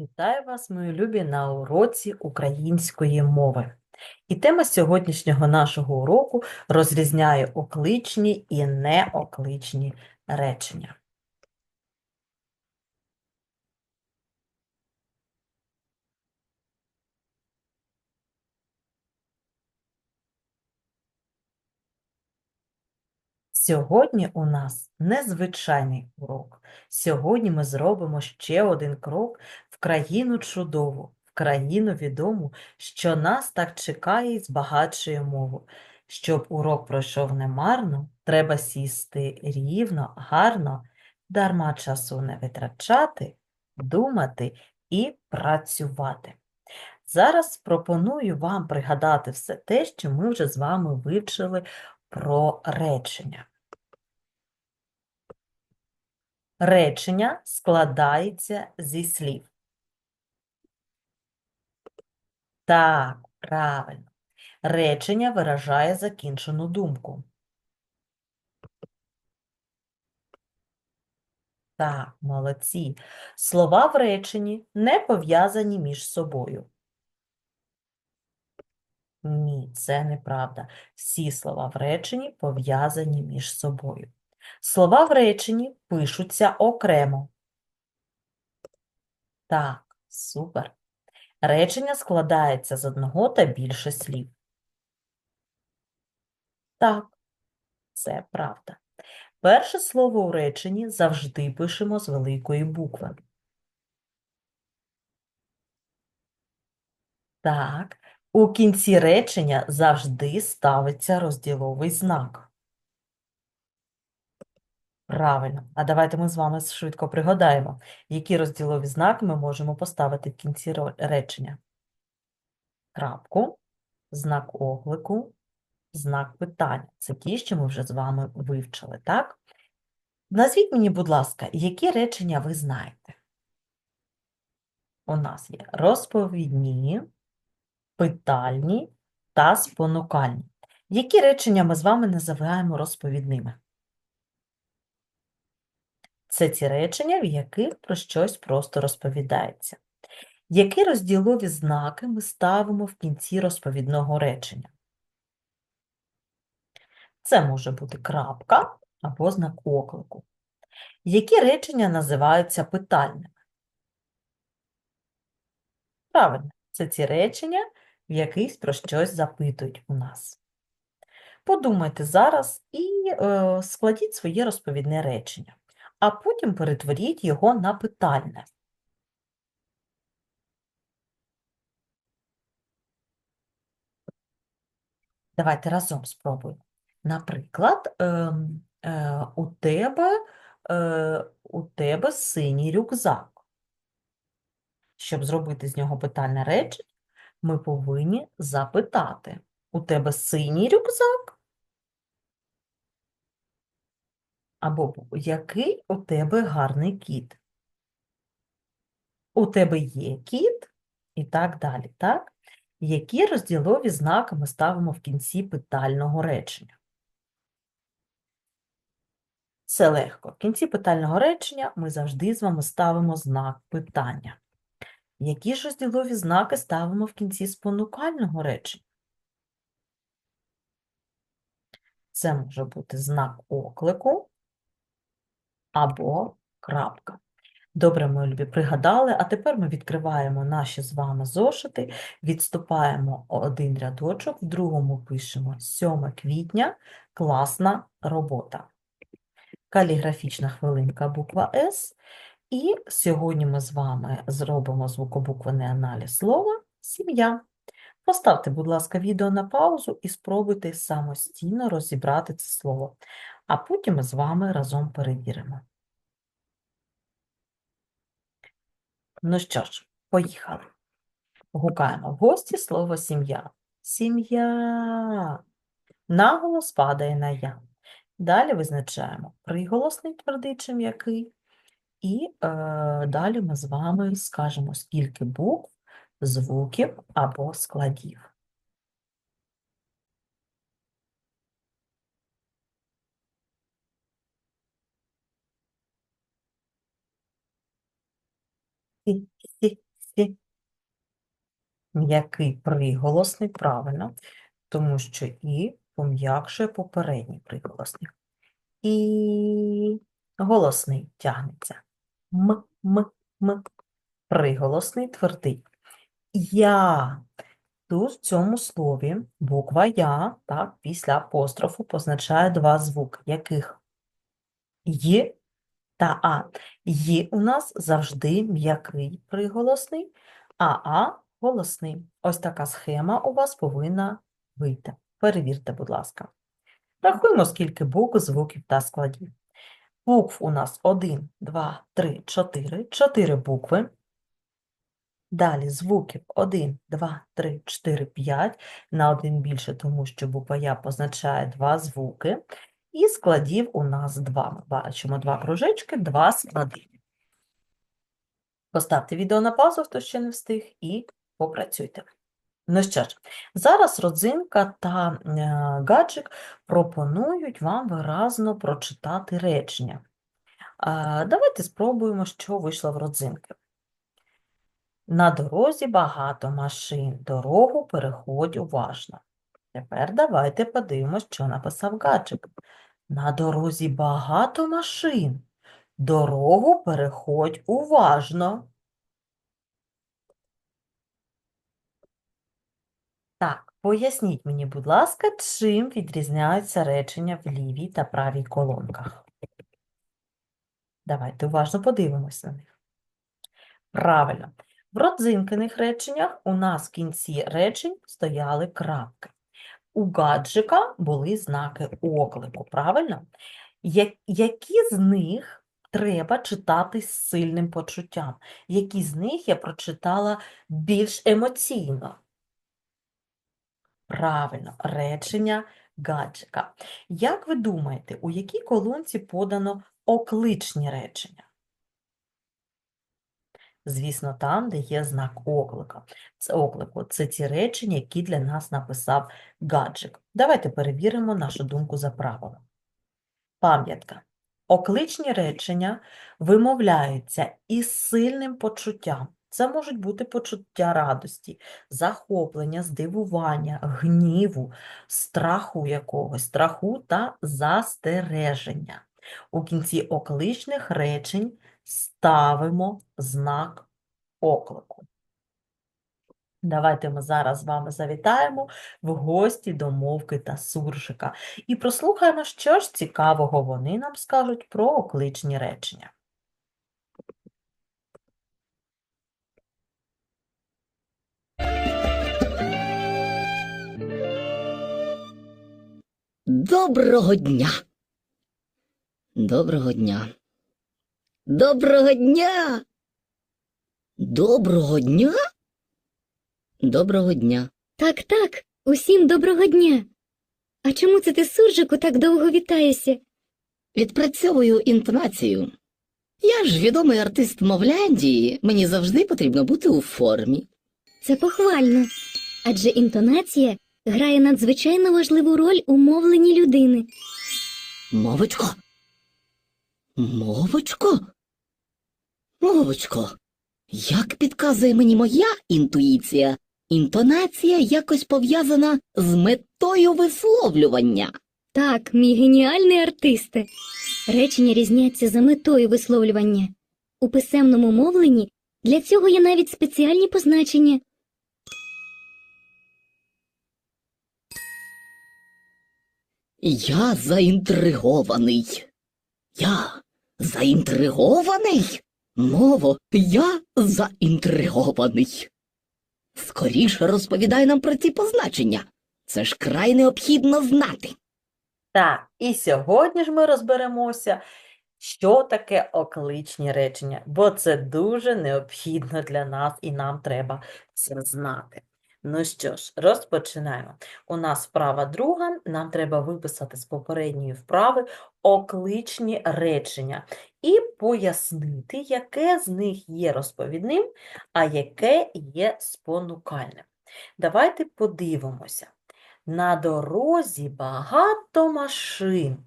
Вітаю вас, мої любі, на уроці української мови. І тема сьогоднішнього нашого уроку розрізняє окличні і неокличні речення. Сьогодні у нас незвичайний урок. Сьогодні ми зробимо ще один крок в країну чудову, в країну відому, що нас так чекає і збагачує мову. Щоб урок пройшов немарно, треба сісти рівно, гарно, дарма часу не витрачати, думати і працювати. Зараз пропоную вам пригадати все те, що ми вже з вами вивчили про речення. Речення складається зі слів. Так, правильно. Речення виражає закінчену думку. Так, молодці. Слова в реченні не пов'язані між собою. Ні, це неправда. Всі слова в реченні пов'язані між собою. Слова в реченні пишуться окремо. Так, супер. Речення складається з одного та більше слів. Так, це правда. Перше слово у реченні завжди пишемо з великої букви. Так, у кінці речення завжди ставиться розділовий знак. Правильно. А давайте ми з вами швидко пригадаємо, які розділові знаки ми можемо поставити в кінці речення. Крапку, знак оклику, знак питання. Це ті, що ми вже з вами вивчили, так? Назвіть мені, будь ласка, які речення ви знаєте? У нас є розповідні, питальні та спонукальні. Які речення ми з вами називаємо розповідними? Це ті речення, в яких про щось просто розповідається. Які розділові знаки ми ставимо в кінці розповідного речення? Це може бути крапка або знак оклику. Які речення називаються питальними? Правильно, це ті речення, в яких про щось запитують у нас. Подумайте зараз і е, складіть своє розповідне речення, а потім перетворіть його на питальне. Давайте разом спробуємо. Наприклад, ем, е, у тебе, е, у тебе синій рюкзак. Щоб зробити з нього питальне речення, ми повинні запитати: у тебе синій рюкзак? Або який у тебе гарний кіт? У тебе є кіт? І так далі, так? Які розділові знаки ми ставимо в кінці питального речення? Це легко. В кінці питального речення ми завжди з вами ставимо знак питання. Які ж розділові знаки ставимо в кінці спонукального речення? Це може бути знак оклику або крапка. Добре, мої любі, пригадали, а тепер ми відкриваємо наші з вами зошити, відступаємо один рядочок, в другому пишемо 7 квітня, класна робота. Каліграфічна хвилинка, буква С. І сьогодні ми з вами зробимо звукобуквений аналіз слова «сім'я». Поставте, будь ласка, відео на паузу і спробуйте самостійно розібрати це слово, а потім ми з вами разом перевіримо. Ну що ж, поїхали. Гукаємо в гості слово сім'я. Сім'я. Наголос падає на я. Далі визначаємо приголосний твердий чи м'який. І е, далі ми з вами скажемо, скільки букв, звуків або складів. Сі, сі, Сі. М'який приголосний, правильно, тому що і пом'якшує попередній приголосний. І голосний тягнеться. М, м, м. Приголосний твердий. Я. Тут в цьому слові буква Я, так, після апострофу позначає два звуки. Яких? Й та А. Й у нас завжди м'який приголосний, а А голосний. Ось така схема у вас повинна вийти. Перевірте, будь ласка. Рахуємо, скільки букв, звуків та складів. Букв у нас 1, 2, 3, 4. 4 букви. Далі звуків 1, 2, 3, 4, 5. На один більше, тому що буква Я позначає два звуки. І складів у нас два. Ми бачимо два кружечки, два склади. Поставте відео на паузу, хто ще не встиг, і попрацюйте. Ну що ж, зараз родзинка та е, гаджик пропонують вам виразно прочитати речення. Давайте спробуємо, що вийшло в родзинки. На дорозі багато машин, дорогу переходь уважно. Тепер давайте подивимось, що написав гаджик. На дорозі багато машин, дорогу переходь уважно. Так, поясніть мені, будь ласка, чим відрізняються речення в лівій та правій колонках. Давайте уважно подивимось на них. Правильно. В родзинкиних реченнях у нас в кінці речень стояли крапки. У гаджика були знаки оклику, правильно? Які з них треба читати з сильним почуттям? Які з них я прочитала більш емоційно? Правильно, речення гаджика. Як ви думаєте, у якій колонці подано окличні речення? Звісно, там, де є знак оклика. Це оклику. Це ті речення, які для нас написав гаджик. Давайте перевіримо нашу думку за правилом. Пам'ятка. Окличні речення вимовляються із сильним почуттям. Це можуть бути почуття радості, захоплення, здивування, гніву, страху якогось, страху та застереження. У кінці окличних речень ставимо знак оклику. Давайте ми зараз з вами завітаємо в гості до мовки та суржика і прослухаємо, що ж цікавого вони нам скажуть про окличні речення. Доброго дня. Доброго дня. Доброго дня. Доброго дня. Доброго дня. Так, так, усім доброго дня. А чому це ти, суржику, так довго вітаєшся? Відпрацьовую інтонацію. Я ж відомий артист Мовляндії, мені завжди потрібно бути у формі. Це похвально. Адже інтонація грає надзвичайно важливу роль у мовленні людини. Мовочко. Мовочко. Мовочко. Як підказує мені моя інтуїція, інтонація якось пов'язана з метою висловлювання. Так, мій геніальний артисте. Речення різняться за метою висловлювання. У писемному мовленні для цього є навіть спеціальні позначення. Я заінтригований. Я заінтригований. Мово, я заінтригований. Скоріше розповідай нам про ці позначення. Це ж край необхідно знати. Так, і сьогодні ж ми розберемося, що таке окличні речення, бо це дуже необхідно для нас і нам треба це знати. Ну що ж, розпочинаємо. У нас вправа друга, нам треба виписати з попередньої вправи окличні речення і пояснити, яке з них є розповідним, а яке є спонукальним. Давайте подивимося. На дорозі багато машин.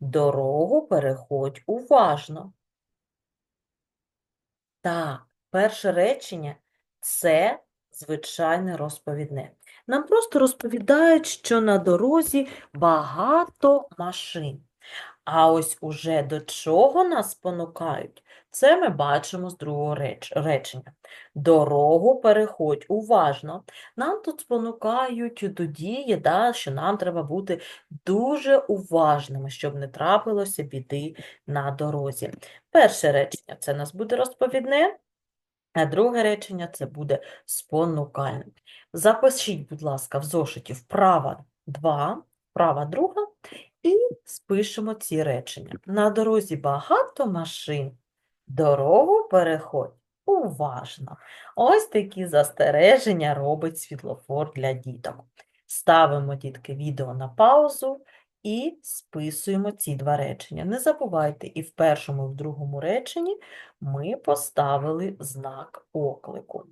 Дорогу переходь уважно. Так, перше речення Це звичайне розповідне. Нам просто розповідають, що на дорозі багато машин. А ось уже до чого нас спонукають, це ми бачимо з другого реч- речення. Дорогу переходь уважно. Нам тут спонукають до дії, да, що нам треба бути дуже уважними, щоб не трапилося біди на дорозі. Перше речення це нас буде розповідне, а друге речення це буде спонукальне. Запишіть, будь ласка, в зошиті вправа 2, вправа друга і спишемо ці речення. На дорозі багато машин. Дорогу переходь уважно. Ось такі застереження робить світлофор для діток. Ставимо, дітки, відео на паузу і списуємо ці два речення. Не забувайте, і в першому, і в другому реченні ми поставили знак оклику.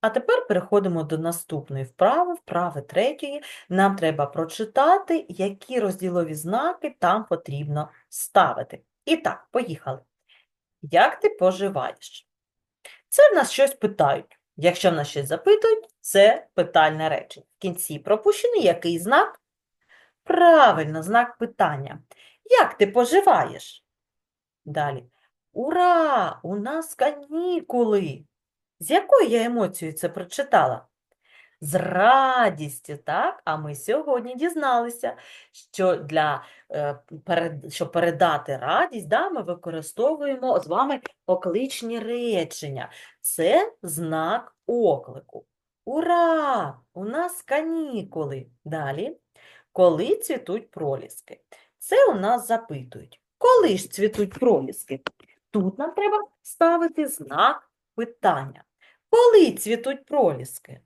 А тепер переходимо до наступної вправи, вправи третьої. Нам треба прочитати, які розділові знаки там потрібно ставити. І так, поїхали. Як ти поживаєш? Це в нас щось питають. Якщо в нас щось запитують, це питальне речення. В кінці пропущений який знак? Правильно, знак питання. Як ти поживаєш? Далі. Ура! У нас канікули! З якою я емоцією це прочитала? З радістю, так? А ми сьогодні дізналися, що для е, щоб передати радість, да, ми використовуємо з вами окличні речення. Це знак оклику. Ура! У нас канікули. Далі. Коли цвітуть проліски? Це у нас запитують. Коли ж цвітуть проліски? Тут нам треба ставити знак питання. Коли цвітуть проліски?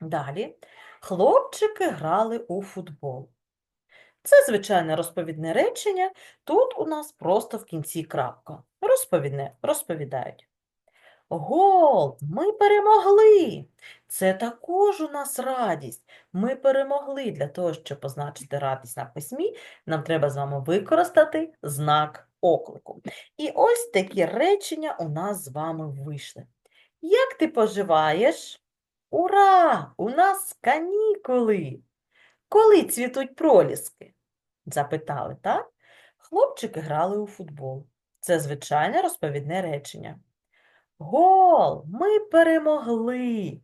Далі. Хлопчики грали у футбол. Це звичайне розповідне речення. Тут у нас просто в кінці крапка. Розповідне, розповідають. Гол! Ми перемогли! Це також у нас радість. Ми перемогли. Для того, щоб позначити радість на письмі, нам треба з вами використати знак оклику. І ось такі речення у нас з вами вийшли. Як ти поживаєш? Ура! У нас канікули! Коли цвітуть проліски? Запитали, так? Хлопчики грали у футбол. Це звичайне розповідне речення. Гол! Ми перемогли!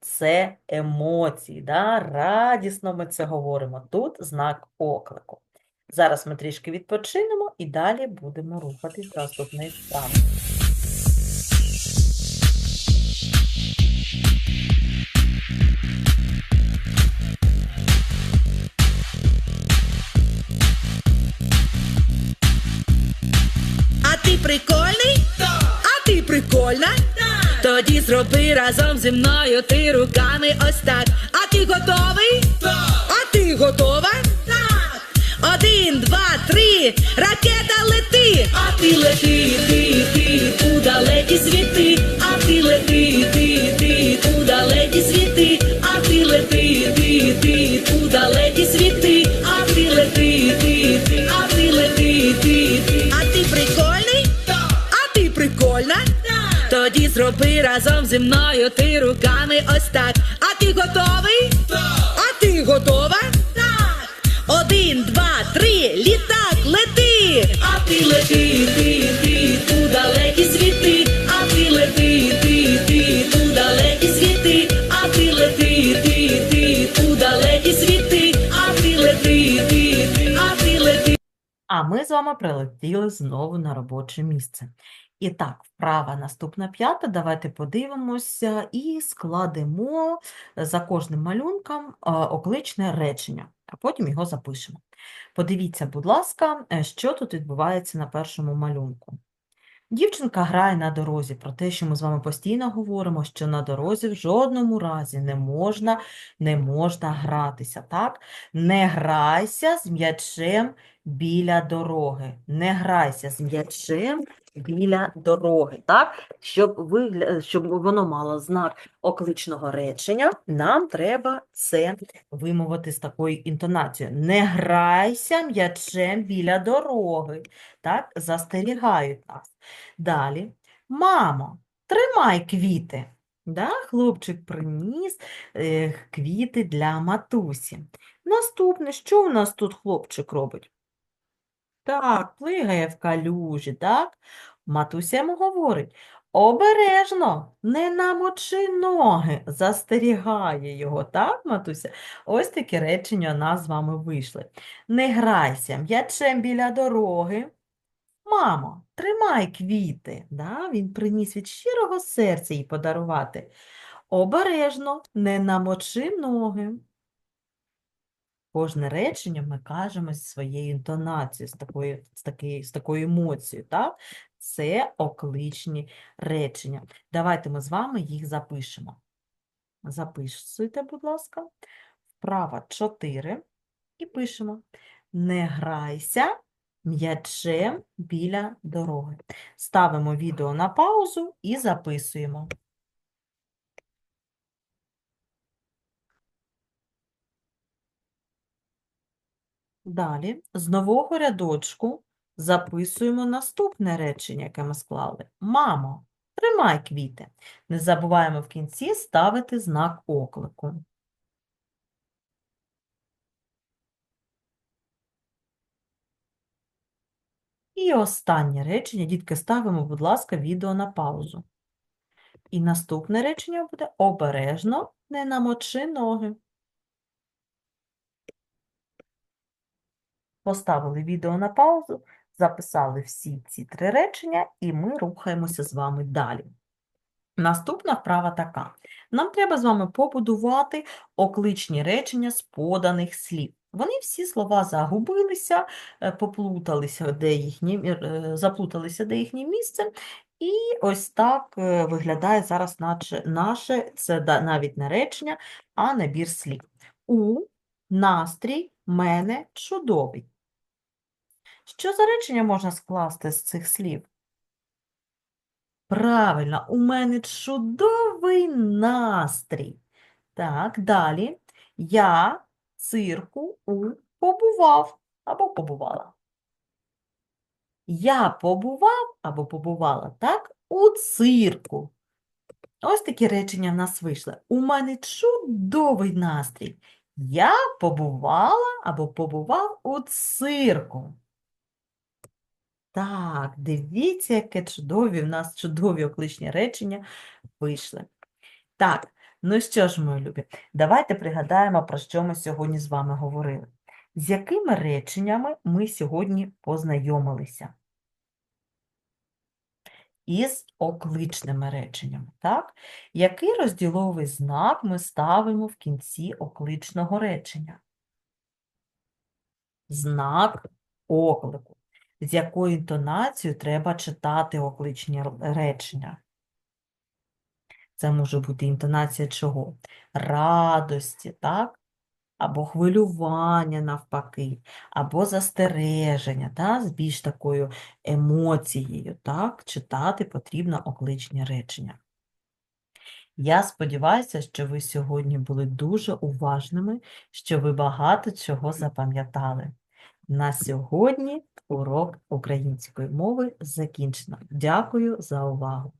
Це емоції, да? радісно ми це говоримо. Тут знак оклику. Зараз ми трішки відпочинемо і далі будемо рухатись до наступної. А ти? А ти прикольна? Тоді зроби разом зі мною ти руками ось так. А ти готовий? А ти готова? Один, два, три, ракета лети, а ти лети, ти, ти, у разом зі мною ти руками ось так. А ти готовий? А ти готова? Так. Один, два, три, літак, лети! А ти лети, ти, ти, у далекі світи, а ти лети, ти, ти, у далекі світи, а ти лети, ти, ти, у далекі світи, а ти лети, ти, ти, а ти лети. А ми з вами прилетіли знову на робоче місце. І так, вправа наступна п'ята. Давайте подивимося і складемо за кожним малюнком окличне речення, а потім його запишемо. Подивіться, будь ласка, е, що тут відбувається на першому малюнку. Дівчинка грає на дорозі про те, що ми з вами постійно говоримо, що на дорозі в жодному разі не можна, не можна гратися, так? Не грайся з м'ячем біля дороги. Не грайся з м'ячем біля дороги, так? Щоб, вигля... Щоб воно мало знак окличного речення, нам треба це вимовити з такою інтонацією. Не грайся м'ячем біля дороги. Так? Застерігають нас. Далі. Мамо, Тримай квіти. Да? Хлопчик приніс е, квіти для матусі. Наступне, що у нас тут хлопчик робить? Так, плигає в калюжі, так? Матуся йому говорить, обережно, не намочи ноги, застерігає його, так, матуся? Ось такі речення у нас з вами вийшли. Не грайся м'ячем біля дороги. Мамо, тримай квіти. Да? Він приніс від щирого серця їй подарувати. Обережно, не намочи ноги. Кожне речення ми кажемо зі своєю інтонацією, з такою, з такою, з такою емоцією. Так? Це окличні речення. Давайте ми з вами їх запишемо. Записуйте, будь ласка, вправа 4 і пишемо. Не грайся м'ячем біля дороги. Ставимо відео на паузу і записуємо. Далі з нового рядочку записуємо наступне речення, яке ми склали. Мамо, тримай квіти. Не забуваємо в кінці ставити знак оклику. І останнє речення, дітки, ставимо, будь ласка, відео на паузу. І наступне речення буде обережно не намочи ноги. Поставили відео на паузу, записали всі ці три речення, і ми рухаємося з вами далі. Наступна вправа така. Нам треба з вами побудувати окличні речення з поданих слів. Вони всі слова загубилися, е, поплуталися, де їхнє, мі- е, заплуталися де їхнє місце. І ось так е, виглядає зараз наше, наше це навіть не речення, а набір слів. У настрій мене чудовий. Що за речення можна скласти з цих слів? Правильно, у мене чудовий настрій. Так, далі. Я цирку у побував або побувала. Я побував або побувала, так, у цирку. Ось такі речення в нас вийшли. У мене чудовий настрій. Я побувала або побував у цирку. Так, дивіться, яке чудові в нас чудові окличні речення вийшли. Так, ну що ж, мої любі, давайте пригадаємо, про що ми сьогодні з вами говорили. З якими реченнями ми сьогодні познайомилися? Із окличними реченнями, так? Який розділовий знак ми ставимо в кінці окличного речення? Знак оклику. З якою інтонацією треба читати окличні речення? Це може бути інтонація чого? Радості, так? Або хвилювання навпаки, або застереження, та? З більш такою емоцією, так? Читати потрібно окличні речення. Я сподіваюся, що ви сьогодні були дуже уважними, що ви багато чого запам'ятали. На сьогодні урок української мови закінчено. Дякую за увагу.